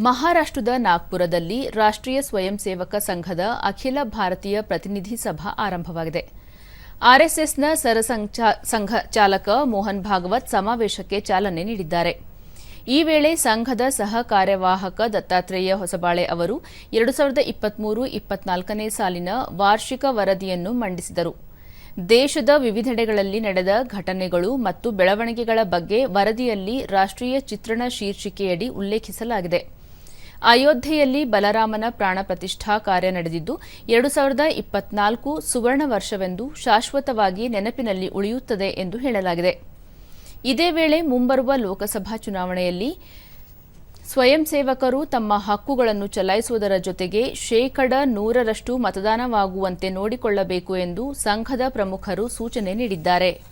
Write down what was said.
ಮಹಾರಾಷ್ಟ್ರದ ನಾಗ್ಪುರದಲ್ಲಿ ರಾಷ್ಟ್ರೀಯ ಸ್ವಯಂ ಸೇವಕ ಸಂಘದ ಅಖಿಲ ಭಾರತೀಯ ಪ್ರತಿನಿಧಿ ಸಭಾ ಆರಂಭವಾಗಿದೆ. ಆರ್ಎಸ್ಎಸ್ನ ಸಂಘ ಚಾಲಕ ಮೋಹನ್ ಭಾಗವತ್ ಸಮಾವೇಶಕ್ಕೆ ಚಾಲನೆ ನೀಡಿದ್ದಾರೆ. ಈ ವೇಳೆ ಸಂಘದ ಸಹ ಕಾರ್ಯವಾಹಕ ದತ್ತಾತ್ರೇಯ ಹೊಸಬಾಳೆ ಅವರು ಎರಡು ಸಾವಿರದ ಇಪ್ಪತ್ಮೂರು ಇಪ್ಪತ್ನಾಲ್ಕನೇ ಸಾಲಿನ ವಾರ್ಷಿಕ ವರದಿಯನ್ನು ಮಂಡಿಸಿದರು. ದೇಶದ ವಿವಿಧೆಡೆಗಳಲ್ಲಿ ನಡೆದ ಘಟನೆಗಳು ಮತ್ತು ಬೆಳವಣಿಗೆಗಳ ಬಗ್ಗೆ ವರದಿಯಲ್ಲಿ ರಾಷ್ಟ್ರೀಯ ಚಿತ್ರಣ ಶೀರ್ಷಿಕೆಯಡಿ ಉಲ್ಲೇಖಿಸಲಾಗಿದೆ. ಅಯೋಧ್ಯೆಯಲ್ಲಿ ಬಲರಾಮನ ಪ್ರಾಣ ಪ್ರತಿಷ್ಠಾ ಕಾರ್ಯ ನಡೆದಿದ್ದು, ಎರಡು ಸಾವಿರದ ಇಪ್ಪತ್ನಾಲ್ಕು ಸುವರ್ಣ ವರ್ಷವೆಂದು ಶಾಶ್ವತವಾಗಿ ನೆನಪಿನಲ್ಲಿ ಉಳಿಯುತ್ತದೆ ಎಂದು ಹೇಳಲಾಗಿದೆ. ಇದೇ ವೇಳೆ ಮುಂಬರುವ ಲೋಕಸಭಾ ಚುನಾವಣೆಯಲ್ಲಿ ಸ್ವಯಂ ಸೇವಕರು ತಮ್ಮ ಹಕ್ಕುಗಳನ್ನು ಚಲಾಯಿಸುವುದರ ಜೊತೆಗೆ ಶೇಕಡ ನೂರರಷ್ಟು ಮತದಾನವಾಗುವಂತೆ ನೋಡಿಕೊಳ್ಳಬೇಕು ಎಂದು ಸಂಘದ ಪ್ರಮುಖರು ಸೂಚನೆ ನೀಡಿದ್ದಾರೆ.